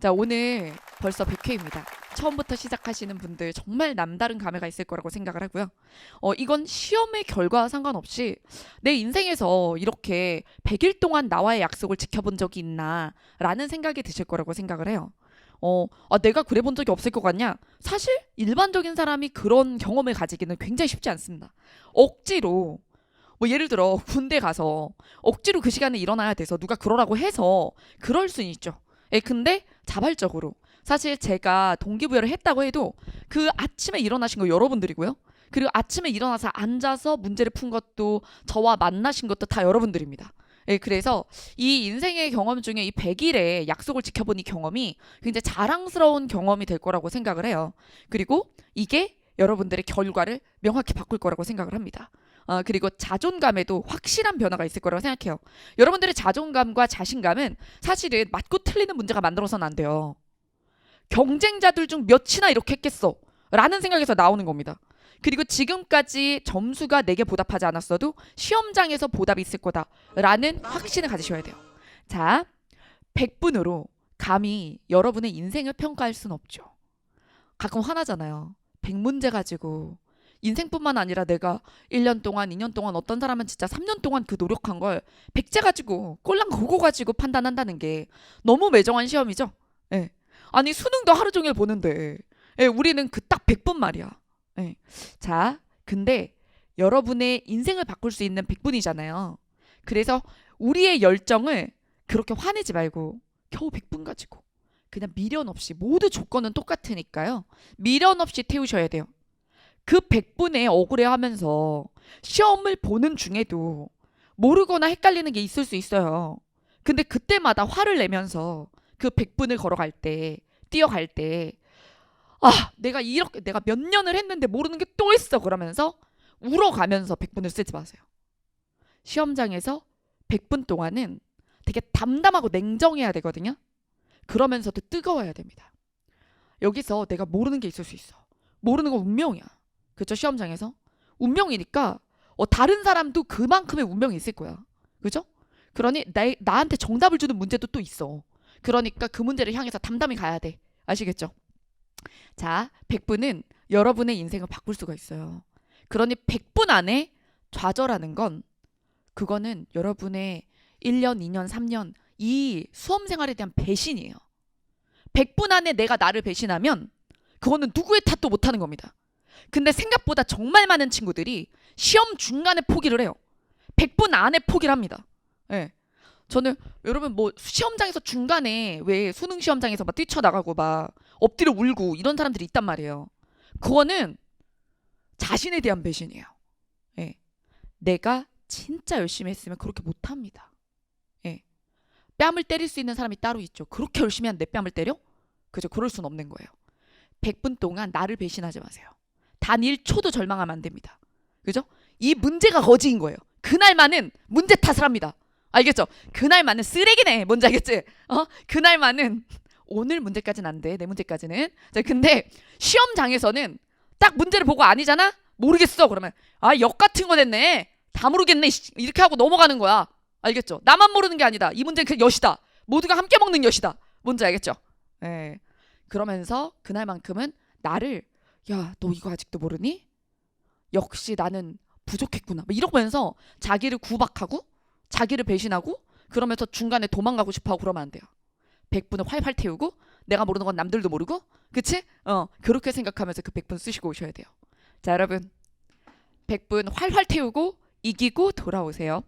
자, 오늘 벌써 100회입니다. 처음부터 시작하시는 분들 정말 남다른 감회가 있을 거라고 생각을 하고요. 어, 이건 시험의 결과와 상관없이 내 인생에서 이렇게 100일 동안 나와의 약속을 지켜본 적이 있나 라는 생각이 드실 거라고 생각을 해요. 어, 아, 내가 그래 본 적이 없을 것 같냐? 사실 일반적인 사람이 그런 경험을 가지기는 굉장히 쉽지 않습니다. 억지로 뭐 예를 들어 군대 가서 억지로 그 시간에 일어나야 돼서 누가 그러라고 해서 그럴 수는 있죠. 예, 근데 자발적으로 사실 제가 동기부여를 했다고 해도 그 아침에 일어나신 거 여러분들이고요. 그리고 아침에 일어나서 앉아서 문제를 푼 것도 저와 만나신 것도 다 여러분들입니다. 예, 그래서 이 인생의 경험 중에 이 100일의 약속을 지켜본 이 경험이 굉장히 자랑스러운 경험이 될 거라고 생각을 해요. 그리고 이게 여러분들의 결과를 명확히 바꿀 거라고 생각을 합니다. 아, 그리고 자존감에도 확실한 변화가 있을 거라고 생각해요. 여러분들의 자존감과 자신감은 사실은 맞고 틀리는 문제가 만들어서는 안 돼요. 경쟁자들 중 몇이나 이렇게 했겠어. 라는 생각에서 나오는 겁니다. 그리고 지금까지 점수가 내게 보답하지 않았어도 시험장에서 보답이 있을 거다. 라는 확신을 가지셔야 돼요. 자, 100분으로 감히 여러분의 인생을 평가할 수는 없죠. 가끔 화나잖아요. 100문제 가지고 인생뿐만 아니라 내가 1년 동안, 2년 동안 어떤 사람은 진짜 3년 동안 그 노력한 걸 백제 가지고 꼴랑 그거 가지고 판단한다는 게 너무 매정한 시험이죠. 예. 아니 수능도 하루 종일 보는데 예, 우리는 그 딱 100분 말이야. 예. 자, 근데 여러분의 인생을 바꿀 수 있는 100분이잖아요. 그래서 우리의 열정을 그렇게 화내지 말고 겨우 100분 가지고 그냥 미련 없이 모두 조건은 똑같으니까요. 미련 없이 태우셔야 돼요. 그 100분에 억울해 하면서 시험을 보는 중에도 모르거나 헷갈리는 게 있을 수 있어요. 근데 그때마다 화를 내면서 그 100분을 걸어갈 때, 뛰어갈 때, 아, 내가 이렇게, 내가 몇 년을 했는데 모르는 게 또 있어. 그러면서 울어가면서 100분을 쓰지 마세요. 시험장에서 100분 동안은 되게 담담하고 냉정해야 되거든요. 그러면서도 뜨거워야 됩니다. 여기서 내가 모르는 게 있을 수 있어. 모르는 건 운명이야. 그죠? 시험장에서. 운명이니까 어, 다른 사람도 그만큼의 운명이 있을 거야. 그죠? 그러니 나, 나한테 정답을 주는 문제도 또 있어. 그러니까 그 문제를 향해서 담담히 가야 돼. 아시겠죠? 자, 100분은 여러분의 인생을 바꿀 수가 있어요. 그러니 100분 안에 좌절하는 건 그거는 여러분의 1년, 2년, 3년 이 수험 생활에 대한 배신이에요. 100분 안에 내가 나를 배신하면 그거는 누구의 탓도 못 하는 겁니다. 근데 생각보다 정말 많은 친구들이 시험 중간에 포기를 해요. 100분 안에 포기를 합니다. 예. 저는 여러분 뭐 시험장에서 중간에 왜 수능 시험장에서 막 뛰쳐나가고 막 엎드려 울고 이런 사람들이 있단 말이에요. 그거는 자신에 대한 배신이에요. 예. 내가 진짜 열심히 했으면 그렇게 못 합니다. 예. 뺨을 때릴 수 있는 사람이 따로 있죠. 그렇게 열심히 한 내 뺨을 때려? 그죠? 그럴 순 없는 거예요. 100분 동안 나를 배신하지 마세요. 단 1초도 절망하면 안 됩니다. 그죠? 이 문제가 거지인 거예요. 그날만은 문제 탓을 합니다. 알겠죠? 그날만은 쓰레기네. 뭔지 알겠지? 어? 그날만은 오늘 문제까지는 안 돼. 내 문제까지는. 자, 근데 시험장에서는 딱 문제를 보고 아니잖아? 모르겠어. 그러면 아, 역 같은 거 냈네. 다 모르겠네. 씨. 이렇게 하고 넘어가는 거야. 알겠죠? 나만 모르는 게 아니다. 이 문제는 그 엿이다. 모두가 함께 먹는 엿이다. 뭔지 알겠죠? 예. 그러면서 그날만큼은 나를 야, 너 이거 아직도 모르니? 역시 나는 부족했구나. 뭐 이러면서 자기를 구박하고 자기를 배신하고 그러면서 중간에 도망가고 싶어 하고 그러면 안 돼요. 100분을 활활 태우고 내가 모르는 건 남들도 모르고 그치? 어 그렇게 생각하면서 그 100분 쓰시고 오셔야 돼요. 자 여러분 100분 활활 태우고 이기고 돌아오세요.